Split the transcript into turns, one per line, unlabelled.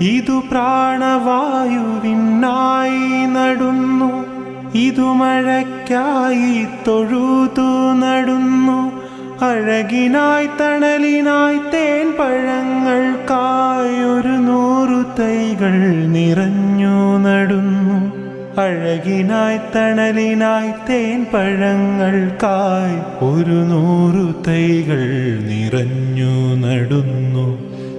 ഇതു പ്രാണവായുവിനായി നടുന്നു. ഇതു മഴയ്ക്കായി തൊഴുതു നടുന്നു. അഴകിനായി തണലിനായി തേൻ പഴങ്ങൾക്കായി ഒരു നൂറു തൈകൾ നിറഞ്ഞു നടുന്നു. അഴകിനായി തണലിനായി തേൻ പഴങ്ങൾക്കായി ഒരു നൂറു തൈകൾ നിറഞ്ഞു നടുന്നു.